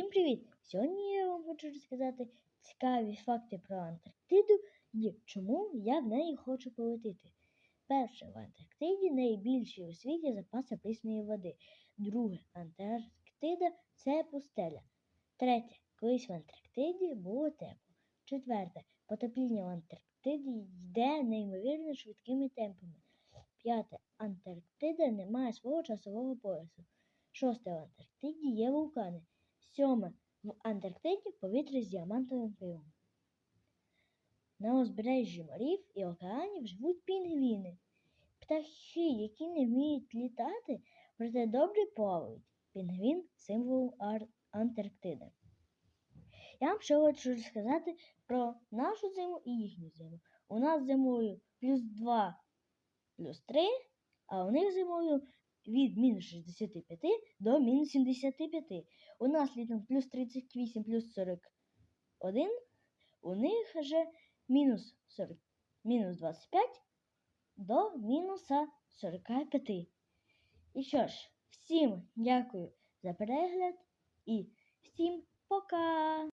Всім привіт! Сьогодні я вам хочу розказати цікаві факти про Антарктиду і чому я в неї хочу полетіти. Перше, в Антарктиді найбільші у світі запаси прісної води. Друге, Антарктида це пустеля. Третє, колись в Антарктиді було тепло. Четверте, потепління в Антарктиді йде неймовірно швидкими темпами. П'яте, Антарктида не має свого часового поясу. Шосте, в Антарктиді є вулкани. Сьоме. В Антарктиді повітря з діамантовим пивом. На узбережжі морів і океанів живуть пінгвіни. Птахи, які не вміють літати, проте добре плавають. Пінгвін символ Ар- Антарктиди. Я вам ще хочу розказати про нашу зиму і їхню зиму. У нас зимою плюс 2, плюс 3, а у них зимою від мінус 65 до мінус 75. У нас літом плюс 38, плюс 41, у них же мінус 40, мінус 25 до мінуса 45. І що ж, всім дякую за перегляд і всім пока!